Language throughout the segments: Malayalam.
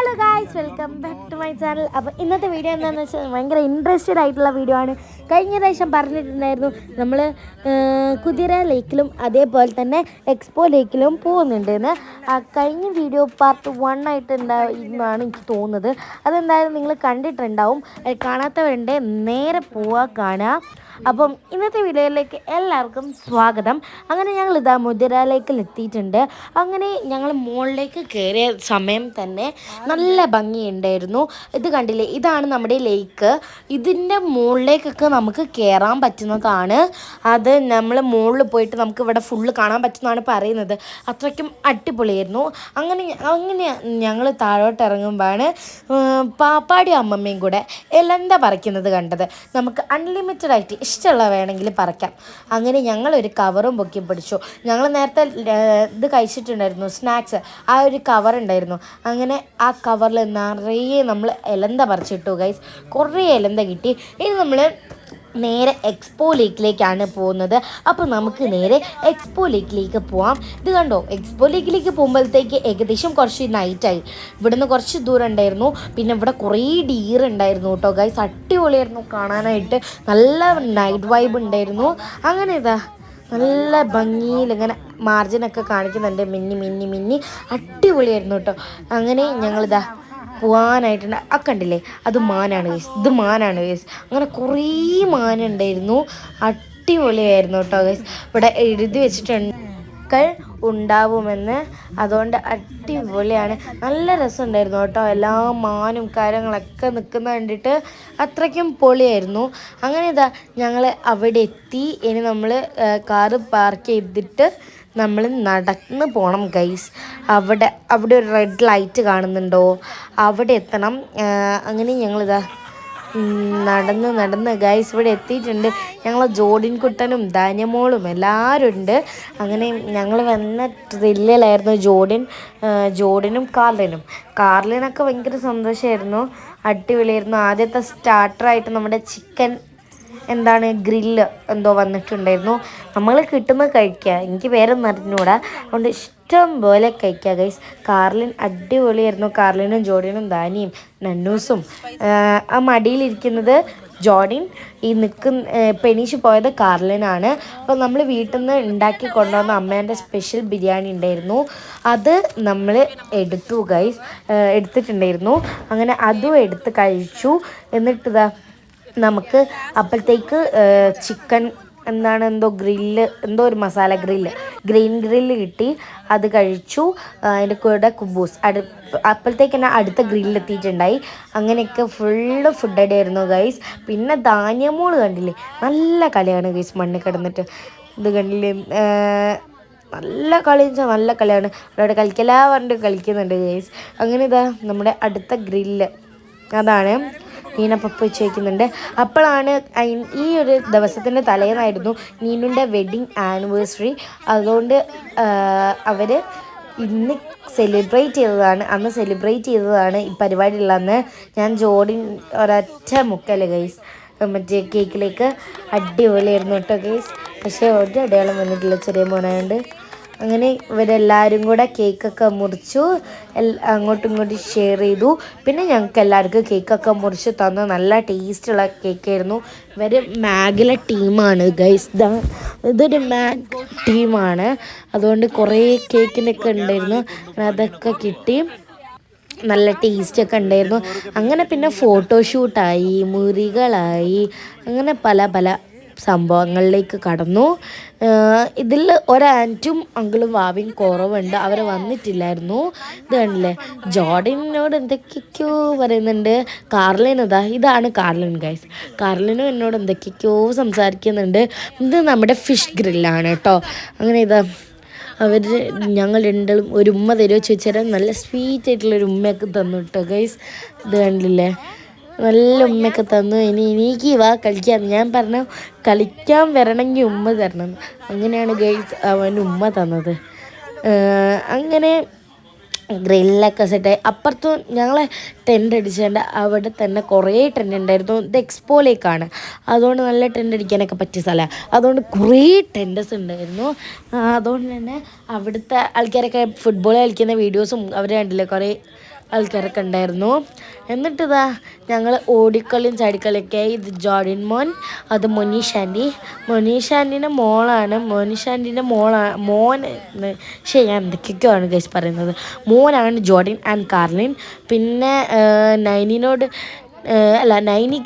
Hello guys welcome back to my channel അപ്പോൾ ഇന്നത്തെ വീഡിയോ എന്താണെന്ന് വെച്ചാൽ ഭയങ്കര ഇൻട്രസ്റ്റഡ് ആയിട്ടുള്ള വീഡിയോ ആണ്. കഴിഞ്ഞ പ്രാവശ്യം പറഞ്ഞിട്ടുണ്ടായിരുന്നു നമ്മൾ കുതിര ലേക്കിലും അതേപോലെ തന്നെ എക്സ്പോ ലേക്കിലും പോകുന്നുണ്ട് എന്ന് കഴിഞ്ഞ വീഡിയോ പാർട്ട് വൺ ആയിട്ട് ഉണ്ടായിരുന്നാണ് എനിക്ക് തോന്നുന്നത്. അതെന്തായാലും നിങ്ങൾ കണ്ടിട്ടുണ്ടാവും. കാണാത്തവരുണ്ട് നേരെ പോവാ കാണുക അപ്പം ഇന്നത്തെ വീഡിയോയിലേക്ക് എല്ലാവർക്കും സ്വാഗതം. അങ്ങനെ ഞങ്ങൾ ഇതാ മുതിര ലേക്കിൽ എത്തിയിട്ടുണ്ട് അങ്ങനെ ഞങ്ങൾ മുകളിലേക്ക് കയറിയ സമയം തന്നെ നല്ല ഭംഗിയുണ്ടായിരുന്നു. ഇത് കണ്ടില്ലേ? ഇതാണ് നമ്മുടെ ലേക്ക്. ഇതിന്റെ മുകളിലേക്കൊക്കെ നമുക്ക് കയറാൻ പറ്റുന്നതാണ്. അത് നമ്മൾ മുകളിൽ പോയിട്ട് നമുക്ക് ഇവിടെ ഫുള്ള് കാണാൻ പറ്റുന്നതാണ് പറയുന്നത്. അത്രയ്ക്കും അടിപൊളിയായിരുന്നു. അങ്ങനെ അങ്ങനെ ഞങ്ങൾ താഴോട്ട് ഇറങ്ങുമ്പോഴാണ് പാപ്പാടി അമ്മമ്മയും കൂടെ എലന്ത പറിക്കുന്നത് കണ്ടത്. നമുക്ക് അൺലിമിറ്റഡ് ആയിട്ട് ഇഷ്ടമുള്ള വേണമെങ്കിൽ പറിക്കാം. അങ്ങനെ ഞങ്ങളൊരു കവറും പൊക്കി പിടിച്ചു. ഞങ്ങൾ നേരത്തെ ഇത് കഴിച്ചിട്ടുണ്ടായിരുന്നു സ്നാക്സ്. ആ ഒരു കവർ ഉണ്ടായിരുന്നു അങ്ങനെ ആ കവറിൽ നിറയെ നമ്മൾ എലന്ത പറിച്ചിട്ടു ഗൈസ് കുറേ എലന്ത കിട്ടി. ഇനി നമ്മൾ നേരെ എക്സ്പോ ലീക്കിലേക്കാണ് പോകുന്നത്. അപ്പോൾ നമുക്ക് നേരെ എക്സ്പോ ലീക്കിലേക്ക് പോവാം. ഇത് കണ്ടോ? എക്സ്പോ ലീക്കിലേക്ക് പോകുമ്പോഴത്തേക്ക് ഏകദേശം കുറച്ച് നൈറ്റായി ഇവിടുന്ന് കുറച്ച് ദൂരം ഉണ്ടായിരുന്നു. പിന്നെ ഇവിടെ കുറേ ഡീർ ഉണ്ടായിരുന്നു കേട്ടോ ഗൈസ് അടിപൊളിയായിരുന്നു കാണാനായിട്ട്. നല്ല നൈറ്റ് വൈബ് ഉണ്ടായിരുന്നു. അങ്ങനെ ഇതാ നല്ല ഭംഗിയിൽ ഇങ്ങനെ മാർജിനൊക്കെ കാണിക്കുന്നുണ്ട്. മിന്നി മിന്നി മിന്നി. അടിപൊളിയായിരുന്നു കേട്ടോ. അങ്ങനെ ഞങ്ങളിതാ പോവാനായിട്ടുണ്ട്. ആ കണ്ടില്ലേ? അത് മാനാണ് കേസ് ഇത് മാനാണ് കേസ് അങ്ങനെ കുറേ മാനുണ്ടായിരുന്നു. അടിപൊളിയായിരുന്നു കേട്ടോ കേസ് ഇവിടെ എഴുതി വെച്ചിട്ടുണ്ട്. കൾ ഉണ്ടാവുമെന്ന് അതുകൊണ്ട് അടിപൊളിയാണ്. നല്ല രസമുണ്ടായിരുന്നു കേട്ടോ. എല്ലാ മാനും കാര്യങ്ങളൊക്കെ നിൽക്കുന്ന കണ്ടിട്ട് അത്രയ്ക്കും പൊളിയായിരുന്നു. അങ്ങനെ ഇതാ ഞങ്ങൾ അവിടെ എത്തി. ഇനി നമ്മൾ കാറ് പാർക്ക് ചെയ്തിട്ട് നമ്മൾ നടന്ന് പോകണം ഗൈസ് അവിടെ അവിടെ ഒരു റെഡ് ലൈറ്റ് കാണുന്നുണ്ടോ? അവിടെ എത്തണം. അങ്ങനെ ഞങ്ങളിതാ നടന്ന് നടന്ന് ഗൈസ് ഇവിടെ എത്തിയിട്ടുണ്ട്. ഞങ്ങൾ ജോഡിൻ കുട്ടനും ധാന്യമോളും എല്ലാവരും ഉണ്ട്. അങ്ങനെ ഞങ്ങൾ വന്ന ത്രില്ലിലായിരുന്നു ജോഡിൻ ജോഡിനും കാർലിനും. കാർലിനൊക്കെ ഭയങ്കര സന്തോഷമായിരുന്നു അടിപൊളിയായിരുന്നു. ആദ്യത്തെ സ്റ്റാർട്ടറായിട്ട് നമ്മുടെ ചിക്കൻ എന്താണ് ഗ്രില്ല് എന്തോ വന്നിട്ടുണ്ടായിരുന്നു. നമ്മൾ കിട്ടുന്നത് കഴിക്കുക എനിക്ക് പേരൊന്നും അറിഞ്ഞൂടാ. അതുകൊണ്ട് ഇഷ്ടം പോലെ കഴിക്കുക ഗൈസ് കാർലിൻ അടിപൊളിയായിരുന്നു. കാർലിനും ജോഡിനും ദാനിയും നന്നൂസും. ആ മടിയിലിരിക്കുന്നത് ജോഡിൻ ഈ നിൽക്കുന്ന പെനീഷ് പോയത് കാർലിനാണ്. അപ്പോൾ നമ്മൾ വീട്ടിൽ നിന്ന് ഉണ്ടാക്കി കൊണ്ടുവന്ന അമ്മേന്റെ സ്പെഷ്യൽ ബിരിയാണി ഉണ്ടായിരുന്നു. അത് നമ്മൾ എടുത്തു ഗൈസ് എടുത്തിട്ടുണ്ടായിരുന്നു. അങ്ങനെ അതും എടുത്ത് കഴിച്ചു. എന്നിട്ടിതാ നമുക്ക് അപ്പോഴത്തേക്ക് ചിക്കൻ എന്താണ് എന്തോ ഗ്രില്ല് എന്തോ ഒരു മസാല ഗ്രില്ല്. ഗ്രീൻ ഗ്രില്ല് കിട്ടി അത് കഴിച്ചു. അതിന്റെ കൂടെ കുബൂസ്. അടു അപ്പോഴത്തേക്ക് തന്നെ അടുത്ത ഗ്രില്ല് എത്തിയിട്ടുണ്ടായി. അങ്ങനെയൊക്കെ ഫുള്ള് ഫുഡ് ആയിരുന്നു ഗൈസ് പിന്നെ ധാന്യമോൾ കണ്ടില്ലേ? നല്ല കളിയാണ് ഗൈസ് മണ്ണ് കിടന്നിട്ട്. ഇത് കണ്ടില്ലേ? നല്ല കളി വെച്ചാൽ നല്ല കളിയാണ്. അവിടെ കളിക്കലാ പറഞ്ഞിട്ട് കളിക്കുന്നുണ്ട് ഗൈസ് അങ്ങനെ ഇതാ നമ്മുടെ അടുത്ത ഗ്രില്ല്. അതാണ് നീന പപ്പ വെച്ച് വയ്ക്കുന്നുണ്ട് അപ്പോഴാണ് ഈ ഒരു ദിവസത്തിന്റെ തലേന്നായിരുന്നു നീനുന്റെ വെഡിങ് ആനിവേഴ്സറി അതുകൊണ്ട് അവർ ഇന്ന് സെലിബ്രേറ്റ് ചെയ്തതാണ്. അന്ന് സെലിബ്രേറ്റ് ചെയ്തതാണ് ഈ പരിപാടിയുള്ളതെന്ന് ഞാൻ ജോഡി ഒരൊറ്റ മുക്കൽ ഗൈസ് മറ്റേ കേക്കിലേക്ക് അടിപൊളിയായിരുന്നു കേട്ടോ ഗൈസ് പക്ഷേ ഒരു അടയാളം വന്നിട്ടില്ല ചെറിയ മോനായതുകൊണ്ട് അങ്ങനെ ഇവരെല്ലാവരും കൂടെ കേക്കൊക്കെ മുറിച്ചു. അങ്ങോട്ടും ഇങ്ങോട്ടും ഷെയർ ചെയ്തു. പിന്നെ ഞങ്ങൾക്ക് എല്ലാവർക്കും കേക്കൊക്കെ മുറിച്ച് തന്നു. നല്ല ടേസ്റ്റുള്ള കേക്കായിരുന്നു. ഇവർ മാഗിലെ ടീമാണ് ഗൈസ് ഇതൊരു മാഗ് ടീമാണ്. അതുകൊണ്ട് കുറേ കേക്കിനൊക്കെ ഉണ്ടായിരുന്നു. അതൊക്കെ കിട്ടി. നല്ല ടേസ്റ്റൊക്കെ ഉണ്ടായിരുന്നു. അങ്ങനെ പിന്നെ ഫോട്ടോഷൂട്ടായി മുറികളായി അങ്ങനെ പല പല സംഭവങ്ങളിലേക്ക് കടന്നു. ഇതിൽ ഒരാന്റും അങ്കിളും വാവിയും കുറവുണ്ട്. അവർ വന്നിട്ടില്ലായിരുന്നു. ഇത് കണ്ടില്ലേ? ജോർഡിനോട് എന്തൊക്കെയൊക്കെയോ പറയുന്നുണ്ട്. കാർലിൻ ഇതാ ഇതാണ് കാർലിൻ ഗൈസ് കാർലിനും എന്നോട് എന്തൊക്കെയൊക്കെയോ സംസാരിക്കുന്നുണ്ട്. ഇത് നമ്മുടെ ഫിഷ് ഗ്രില്ലാണ് കേട്ടോ അങ്ങനെ ഇതാ അവർ ഞങ്ങൾ രണ്ടും ഒരു ഉമ്മ തരുമോ ചോദിച്ചാൽ നല്ല സ്വീറ്റ് ആയിട്ടുള്ള ഒരു ഉമ്മയൊക്കെ തന്നു കേട്ടോ ഗൈസ് ഇത് കണ്ടില്ലേ? നല്ല ഉമ്മയൊക്കെ തന്നു. ഇനി എനിക്ക് വാ കളിക്കാൻ ഞാൻ പറഞ്ഞു കളിക്കാൻ വരണമെങ്കിൽ ഉമ്മ തരണം. അങ്ങനെയാണ് ഗൈസ് അവൻ ഉമ്മ തന്നത്. അങ്ങനെ ഗ്രില്ലൊക്കെ സെറ്റായി അപ്പുറത്തും ഞങ്ങളെ ടെന്റ് അടിച്ചേണ്ട അവിടെ തന്നെ കുറേ ടെന്റ് ഉണ്ടായിരുന്നു. ഇത് എക്സ്പോയിലേക്കാണ് അതുകൊണ്ട് നല്ല ടെന്റ് അടിക്കാനൊക്കെ പറ്റിയ സ്ഥലമാണ് അതുകൊണ്ട് കുറേ ടെൻഡസ് ഉണ്ടായിരുന്നു. അതുകൊണ്ട് തന്നെ അവിടുത്തെ ആൾക്കാരൊക്കെ ഫുട്ബോൾ കളിക്കുന്ന വീഡിയോസും അവർ കണ്ടില്ലേ? കുറേ ആൾക്കാരൊക്കെ ഉണ്ടായിരുന്നു എന്നിട്ട് ഇതാ ഞങ്ങൾ ഓടിക്കളിയും ചാടിക്കളിയൊക്കെ ഇത് ജോഡിൻ മോൻ അത് മൊനീഷ് ആന്റി മൊനീഷ് ആന്റീന്റെ മോളാണ്. മൊനീഷ് ആന്റീന്റെ മോളാ മോൻ ശരി ഞാൻ എന്തൊക്കെയാണ് കേസ് പറയുന്നത്? മോനാണ് ജോഡിൻ ആൻഡ് കാർലിൻ. പിന്നെ നൈനിനോട് അല്ല നൈനി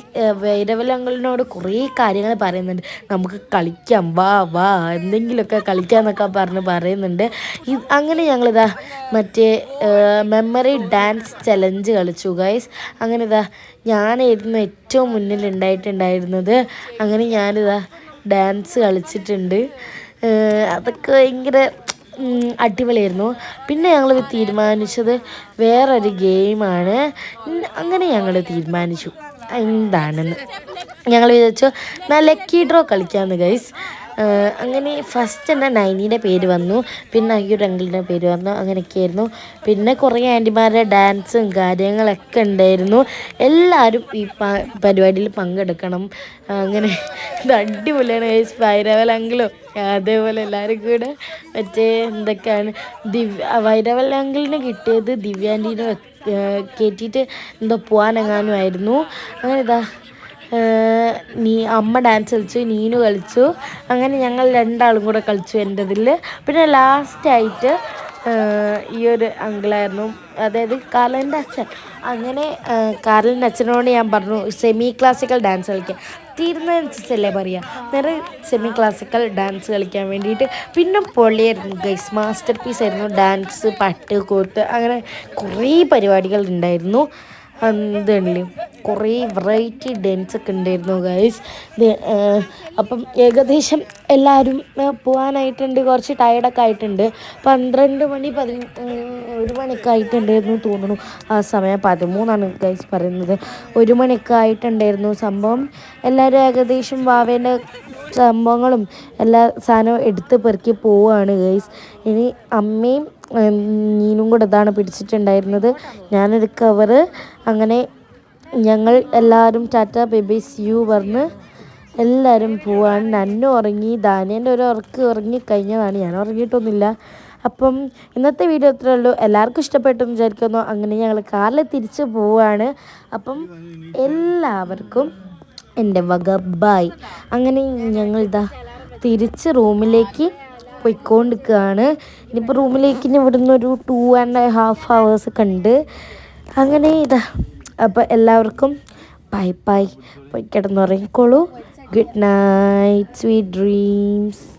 വൈരവലങ്ങളിനോട് കുറേ കാര്യങ്ങൾ പറയുന്നുണ്ട്. നമുക്ക് കളിക്കാം വാ വാ എന്തെങ്കിലുമൊക്കെ കളിക്കാമെന്നൊക്കെ പറഞ്ഞ് പറയുന്നുണ്ട്. അങ്ങനെ ഞങ്ങളിതാ മറ്റേ മെമ്മറി ഡാൻസ് ചലഞ്ച് കളിച്ചു ഗൈസ് അങ്ങനെ ഇതാ ഞാനായിരുന്നു ഏറ്റവും മുന്നിൽ ഉണ്ടായിട്ടുണ്ടായിരുന്നത്. അങ്ങനെ ഞാനിതാ ഡാൻസ് കളിച്ചിട്ടുണ്ട്. അതൊക്കെ ഭയങ്കര അടിപൊളിയായിരുന്നു. പിന്നെ ഞങ്ങൾ തീരുമാനിച്ചത് വേറൊരു ഗെയിമാണ്. അങ്ങനെ ഞങ്ങൾ തീരുമാനിച്ചു. എന്താണെന്ന് ഞങ്ങൾ വിചാരിച്ചു നല്ല ഡ്രോ കളിക്കാമെന്ന് ഗൈസ് അങ്ങനെ ഫസ്റ്റ് തന്നെ നൈനിയുടെ പേര് വന്നു. പിന്നെ അയ്യൂർ അങ്കിളിന്റെ പേര് വന്നു. അങ്ങനെയൊക്കെയായിരുന്നു. പിന്നെ കുറേ ആന്റിമാരുടെ ഡാൻസും കാര്യങ്ങളൊക്കെ ഉണ്ടായിരുന്നു. എല്ലാവരും ഈ പരിപാടിയിൽ പങ്കെടുക്കണം. അങ്ങനെ ഇത് അടിപൊളിയാണ് വൈരവൽ അങ്കിളും. അതേപോലെ എല്ലാവരും കൂടെ മറ്റേ എന്തൊക്കെയാണ് ദിവ്യ വൈരവൽ അങ്കിളിന് കിട്ടിയത് ദിവ്യാന്റീനെ കയറ്റിയിട്ട് എന്തോ പോകാനെങ്ങാനുമായിരുന്നു അങ്ങനെ ഇതാ നീ അമ്മ ഡാൻസ് കളിച്ചു നീനു കളിച്ചു. അങ്ങനെ ഞങ്ങൾ രണ്ടാളും കൂടെ കളിച്ചു എന്റെ ഇതിൽ പിന്നെ ലാസ്റ്റായിട്ട് ഈ ഒരു അങ്കിളായിരുന്നു. അതായത് കാലന്റെ അച്ഛൻ. അങ്ങനെ കാലന്റെ അച്ഛനോട് ഞാൻ പറഞ്ഞു സെമി ക്ലാസിക്കൽ ഡാൻസ് കളിക്കാൻ. തീരുന്നതനുസരിച്ചല്ലേ പറയുക നേരെ സെമി ക്ലാസിക്കൽ ഡാൻസ് കളിക്കാൻ വേണ്ടിയിട്ട്. പിന്നെ പൊള്ളിയായിരുന്നു ഗൈസ് മാസ്റ്റർ പീസ് ആയിരുന്നു. ഡാൻസ് പാട്ട് കൂത്ത് അങ്ങനെ കുറേ പരിപാടികൾ ഉണ്ടായിരുന്നു. എന്തുണ്ടല്ലേ കുറേ വെറൈറ്റി ഡാൻസ് ഒക്കെ ഉണ്ടായിരുന്നു ഗൈസ് അപ്പം ഏകദേശം എല്ലാവരും പോകാനായിട്ടുണ്ട് കുറച്ച് ടയർഡൊക്കെ ആയിട്ടുണ്ട്. പന്ത്രണ്ട് മണി പതി ഒരു മണിയൊക്കെ ആയിട്ടുണ്ടായിരുന്നു തോന്നുന്നു. ആ സമയം പതിമൂന്നാണ് ഗൈസ് പറയുന്നത്. ഒരു മണിയൊക്കെ ആയിട്ടുണ്ടായിരുന്നു സംഭവം. എല്ലാവരും ഏകദേശം വാവേന്റെ സംഭവങ്ങളും എല്ലാ സാധനവും എടുത്ത് പെറുക്കി പോവുകയാണ് ഗൈസ് ഇനി അമ്മയും നീനും കൂടെ ഇതാണ് പിടിച്ചിട്ടുണ്ടായിരുന്നത്. ഞാനൊരു കവറ് അങ്ങനെ ഞങ്ങൾ എല്ലാവരും ടാറ്റ ബേബീസ് യു പറഞ്ഞ് എല്ലാവരും പോവാണ്. നന്നു ഉറങ്ങി ദാനേന്റെ ഒരു ഉറക്ക് ഉറങ്ങി കഴിഞ്ഞതാണ്. ഞാൻ ഉറങ്ങിയിട്ടൊന്നുമില്ല. അപ്പം ഇന്നത്തെ വീഡിയോ ഇത്രേ ഉള്ളൂ. എല്ലാവർക്കും ഇഷ്ടപ്പെട്ടു വിചാരിക്കുന്നു. അങ്ങനെ ഞങ്ങൾ കാറിൽ തിരിച്ച് പോവാണ്. അപ്പം എല്ലാവർക്കും എന്റെ വക ബായ് അങ്ങനെ ഞങ്ങൾ ഇതാ തിരിച്ച് റൂമിലേക്ക് പോയിക്കൊണ്ടിരിക്കുകയാണ്. ഇനിയിപ്പോൾ റൂമിലേക്ക് ഇനി ഇവിടുന്ന് ഒരു ടു ആൻഡ് ഹാഫ് ഹവേഴ്സ് ഒക്കെ ഉണ്ട് അങ്ങനെ ഇതാ അപ്പോൾ എല്ലാവർക്കും ബൈ ബൈ പോയി കിടന്നുറങ്ങിക്കോളൂ. Good night sweet dreams